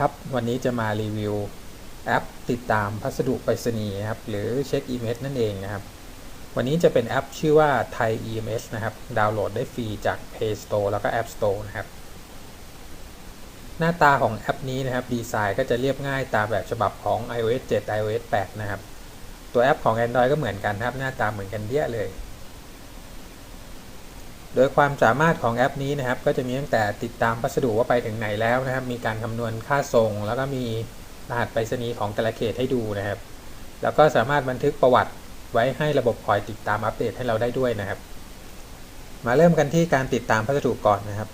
ครับ วันนี้จะมารีวิวแอปติดตามพัสดุไปรษณีย์ครับหรือเช็ค EMS นั่นเองนะครับ วันนี้จะเป็นแอปชื่อว่า Thai EMS นะครับ ดาวน์โหลดได้ฟรีจาก Play Store แล้วก็ App Store นะครับ หน้าตาของแอปนี้นะครับดีไซน์ก็จะเรียบง่ายตามแบบฉบับของ iOS 7 iOS 8 นะครับ ตัวแอปของ Android ก็เหมือนกันนะครับ หน้าตาเหมือนกันเดียเลย โดยความสามารถของแอปนี้นะครับ ก็จะมีตั้งแต่ติดตามพัสดุว่าไปถึงไหนแล้วนะครับ มีการคำนวณค่าส่ง แล้วก็มีรหัสไปรษณีย์ของแต่ละเขตให้ดูนะครับ แล้วก็สามารถบันทึกประวัติไว้ให้ระบบคอยติดตามอัปเดตให้เราได้ด้วยนะครับ มาเริ่มกันที่การติดตามพัสดุก่อนนะครับ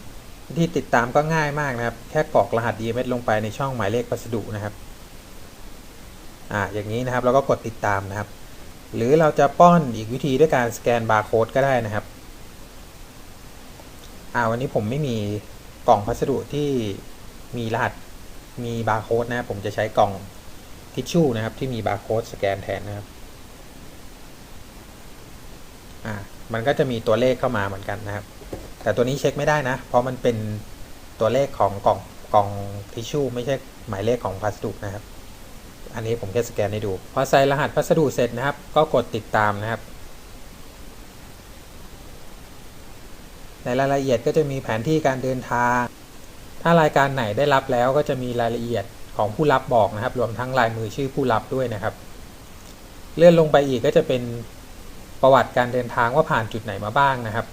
วิธีติดตามก็ง่ายมากนะครับ แค่กรอกรหัส EMS ลงไปในช่องหมายเลขพัสดุนะครับอ่าอย่างนี้นะครับเราก็กดติดตามนะครับ หรือเราจะป้อนอีกวิธีด้วยการสแกนบาร์โค้ดก็ได้นะครับ อ่าวันนี้ผมไม่มีกล่องพัสดุที่มีรหัสมีบาร์โค้ดนะผมจะใช้กล่องทิชชู่นะครับ ที่มีบาร์โค้ดสแกนแทนนะครับอ่ามันก็จะมีตัวเลขเข้ามาเหมือนกันนะครับ แต่ตัวนี้เช็คไม่ได้นะ เพราะมันเป็นตัวเลขของกล่องกล่องทิชชู่ไม่ใช่หมายเลขของพัสดุนะครับ อันนี้ผมแค่สแกนให้ดู พอใส่รหัสพัสดุเสร็จนะครับ ก็กดติดตามนะครับ ในรายละเอียดก็จะมีแผนที่การเดินทาง ถ้ารายการไหนได้รับแล้วก็จะมีรายละเอียดของผู้รับบอกนะครับ รวมทั้งลายมือชื่อผู้รับด้วยนะครับ เลื่อนลงไปอีกก็จะเป็นประวัติการเดินทางว่าผ่านจุดไหนมาบ้างนะครับ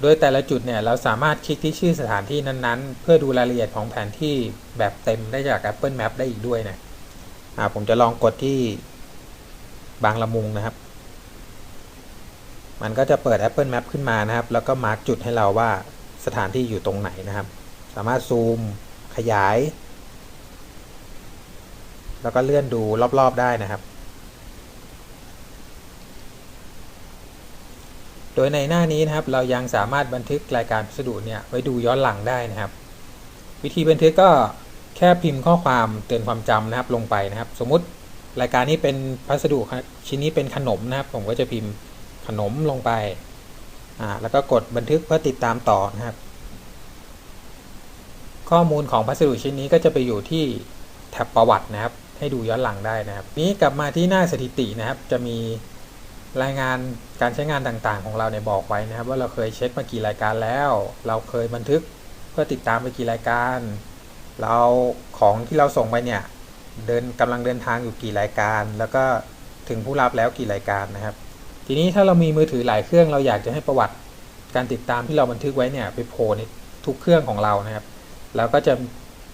โดยแต่ละจุดเนี่ยเราสามารถคลิกที่ชื่อสถานที่นั้นๆ เพื่อดูรายละเอียดของแผนที่แบบเต็มได้จาก Apple Map ได้อีกด้วยนะผมจะลองกดที่บางละมุงนะครับ มันก็จะเปิด Apple Map ขึ้นมานะครับ แล้วก็มาร์กจุดให้เราว่าสถานที่อยู่ตรงไหนนะครับ สามารถซูมขยาย แล้วก็เลื่อนดูรอบๆได้นะครับ โดยในหน้านี้นะครับเรายังสามารถบันทึกรายการพัสดุเนี่ยไว้ดูย้อนหลังได้นะครับ วิธีบันทึกก็แค่พิมพ์ข้อความเตือนความจำนะครับลงไปนะครับ สมมติรายการนี้เป็นพัสดุชิ้นนี้เป็นขนมนะครับ ผมก็จะพิมพ์ ขนมลงไป อ่า แล้วก็กดบันทึกเพื่อติดตามต่อนะครับ ข้อมูลของพัสดุชิ้นนี้ก็จะไปอยู่ที่แท็บประวัตินะครับ ให้ดูย้อนหลังได้นะครับ นี้กลับมาที่หน้าสถิตินะครับ จะมีรายงานการใช้งานต่างๆ ของเราเนี่ยบอกไว้นะครับ ว่าเราเคยเช็คมากี่รายการแล้ว เราเคยบันทึกเพื่อติดตามไปกี่รายการ เราของที่เราส่งไปเนี่ยเดินกำลังเดินทางอยู่กี่รายการ แล้วก็ถึงผู้รับแล้วกี่รายการนะครับ ทีนี้ถ้าเรามีมือถือหลายเครื่องเราอยากจะให้ประวัติการติดตามที่เราบันทึกไว้เนี่ยไปโผล่ในทุกเครื่องของเรานะครับเราก็จะ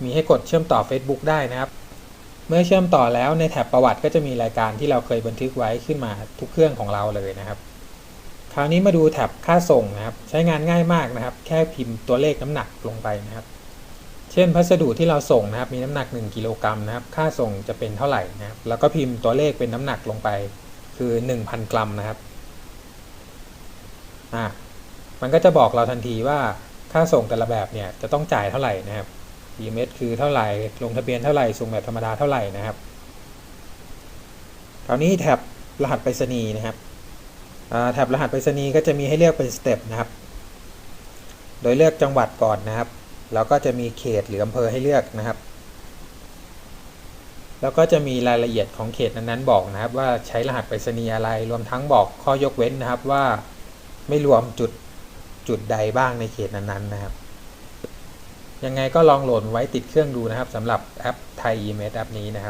มีให้กดเชื่อมต่อ Facebook ได้นะครับ เมื่อเชื่อมต่อแล้วในแท็บประวัติก็จะมีรายการที่เราเคยบันทึกไว้ขึ้นมาทุกเครื่องของเราเลยนะครับ คราวนี้มาดูแท็บค่าส่งนะครับ ใช้งานง่ายมากนะครับ แค่พิมพ์ตัวเลขน้ำหนักลงไปนะครับ เช่นพัสดุที่เราส่งนะครับ มีน้ำหนัก 1กิโลกรัมนะครับ ค่าส่งจะเป็นเท่าไหร่นะครับ แล้วก็พิมพ์ตัวเลขเป็นน้ำหนักลงไป คือ 1,000 กรัมนะครับอ่ามันก็จะบอกเราทันทีว่าค่าส่งแต่ละแบบเนี่ยจะต้องจ่ายเท่าไหร่นะครับ EMS คือเท่าไหร่ ลงทะเบียนเท่าไหร่ ส่งแบบธรรมดาเท่าไหร่นะครับ คราวนี้แท็บรหัสไปรษณีย์นะครับแท็บรหัสไปรษณีย์ก็จะมีให้เลือกเป็นสเต็ปนะครับ โดยเลือกจังหวัดก่อนนะครับ แล้วก็จะมีเขตหรืออำเภอให้เลือกนะครับ แล้วก็จะมีรายละเอียดของเขตนั้นๆบอกนะครับ ว่าใช้รหัสไปรษณีย์อะไร รวมทั้งบอกข้อยกเว้นนะครับว่าไม่รวมจุดจุดใดบ้างในเขตนั้นๆนะครับ ยังไงก็ลองโหลดไว้ติดเครื่องดูนะครับสำหรับแอปไทย EMS แอปนี้นะครับ